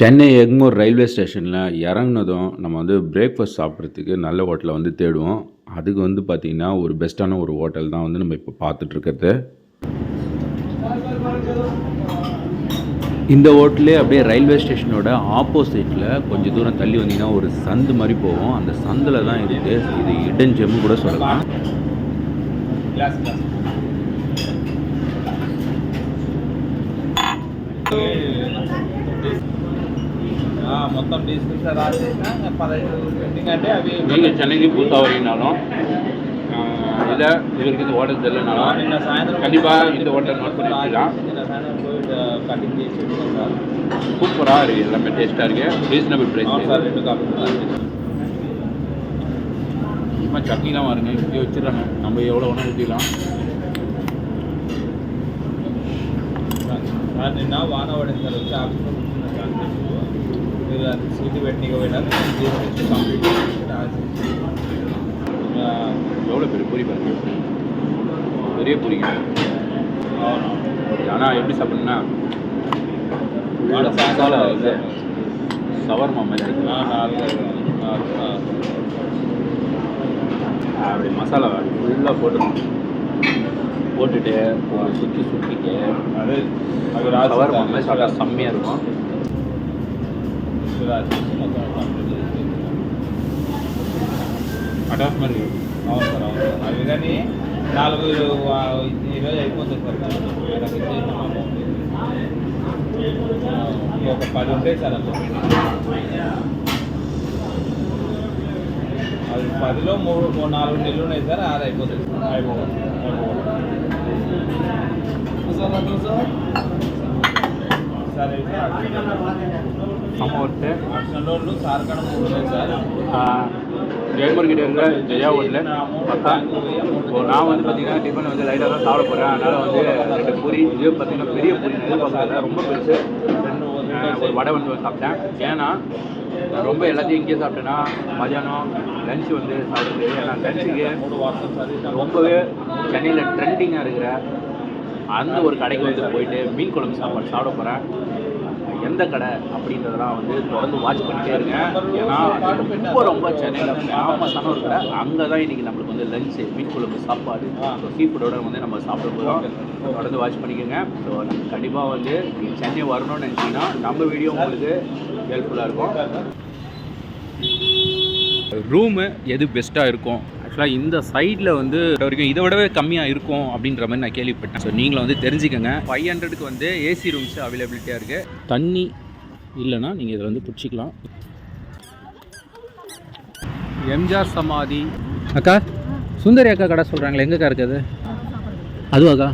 Chennai Egmore railway ஸ்டேஷனில் இறங்குனதும் நம்ம வந்து பிரேக்ஃபாஸ்ட் சாப்பிட்றதுக்கு நல்ல ஹோட்டலை வந்து தேடுவோம். அதுக்கு வந்து பார்த்திங்கன்னா ஒரு பெஸ்ட்டான ஒரு ஹோட்டல் தான் வந்து நம்ம இப்போ பார்த்துட்ருக்கிறது. இந்த ஹோட்டலே அப்படியே ரயில்வே ஸ்டேஷனோட ஆப்போசிட்டில் கொஞ்சம் தூரம் தள்ளி வந்தீங்கன்னா ஒரு சந்து மாதிரி போகும். அந்த சந்தில் தான் இருக்குது இது இடன் கூட சொல்லலாம். మొత్తం డిస్క్రిప్షన్ రాసేసిన ఇంకా పదహైదు పెండింగ్ అంటే అవి நீங்கள் சென்னைக்கு புதுசாக வரீங்கனாலும் இல்லை இவருக்கு இந்த ஹோட்டல் தெரியலனாலும் నిన్న సాయంత్రం கண்டிப்பாக இந்த ஹோட்டல் நோட் பண்ணி வச்சுக்கலாம் నిన్న సాయంత్రం పోయి కటింగ్ చేసి వచ్చాం సార్ சூப்பராக இருக்குது எல்லாமே டேஸ்ட்டாக இருக்குது ரீசனபிள் అవును సార్ ப்ரைஸ் రెండు కాకుండా சும்மா சட்னிலாம் பாருங்க இப்படி வச்சிடறாங்க நம்ம எவ்வளோ வேணால் ஊற்றிக்கலாம் సార్ నిన్న వాన పడింది సార్ వచ్చి ఆఫీస్లో సీటు పెట్టిన పోయినారు కంప్లీట్ చేసి రాసి ఇంకా எவ்வளோ பெரிய பூரி பாருங்க பெரிய பூரிங்க అవును ஆனால் எப்படி சாப்பிட்ணுன்னா వాళ్ళ மசாலா సాయంత్రం வந்து சவர்மா மாதிரி இருக்கு. నాలుగు నాలుగు அப்படி மசாலா ஃபுல்லாக போட்டுருணும் போட்டுட்டு ஒரு சுற்றி சுற்றிட்டு అదే అవి రాసి சவர்மா மாதிரி சாப்பிட்டா செம்மையாக இருக்கும் లిస్ట్ అటాఫ్ మరి అవును సార్ అవును సార్ అవి కానీ నాలుగు ఈరోజు అయిపోతుంది సార్ ఒక పది ఉంటే సార్ అది పదిలో మూడు నాలుగు నెలలు ఉన్నాయి సార్ అది అయిపోతుంది అయిపోతుంది సార్ సార్. அமௌண்ட்டு ஜெயமுருகிட்ட இருந்த ஜெயா ஹோட்டலில் பார்த்தா இப்போ நான் வந்து பார்த்தீங்கன்னா டிஃபன் வந்து லைட்டாக தான் சாப்பிட போகிறேன் அதனால் வந்து ரெண்டு பூரி இது பார்த்தீங்கன்னா பெரிய பூரி எதிர்பார்க்கல. ரொம்ப பெருசு. ஒரு வடை வந்து சாப்பிட்டேன். ஏன்னா ரொம்ப எல்லாத்தையும் இங்கேயே சாப்பிட்டேன்னா மதியானம் லன்ச் வந்து சாப்பிடுது ஏன்னா லன்ச்சுக்கு ரொம்பவே சென்னையில் ட்ரெண்டிங்காக இருக்கிற அந்த ஒரு கடைக்கு வந்து போயிட்டு மீன் குழம்பு சாப்பாடு சாப்பிட போகிறேன் எந்த கடை அப்படின்றதெல்லாம் வந்து தொடர்ந்து வாட்ச் பண்ணிட்டே இருக்கேன். ஏன்னா ரொம்ப ரொம்ப சென்னையில் ஃபேமஸான ஒரு கடை. அங்கே தான் இன்றைக்கி நம்மளுக்கு வந்து லஞ்சு மீன் குழம்பு சாப்பாடு சீ ஃபுட்டோட வந்து நம்ம சாப்பிட போகிறோம் தொடர்ந்து வாட்ச் பண்ணிக்கோங்க. ஸோ கண்டிப்பாக வந்து நீங்கள் சென்னை வரணும்னு நினச்சிங்கன்னா நம்ம வீடியோ உங்களுக்கு ஹெல்ப்ஃபுல்லாக இருக்கும். ரூமு எது பெஸ்ட்டாக இருக்கும்? ஆக்சுவலாக இந்த சைடில் வந்து வரைக்கும் இதை விடவே கம்மியாக இருக்கும் அப்படின்ற மாதிரி நான் கேள்விப்பட்டேன். ஸோ நீங்களும் வந்து தெரிஞ்சுக்கோங்க. ஃபைவ் ஹண்ட்ரடுக்கு வந்து ஏசி ரூம்ஸ் அவைலபிலிட்டியாக இருக்குது தண்ணி இல்லைன்னா நீங்கள் இதில் வந்து பிடிச்சிக்கலாம். எம்ஜிஆர் சமாதி. அக்கா சுந்தரி அக்கா கடை சொல்கிறாங்களே எங்கக்கா இருக்குது? அதுவாக்கா?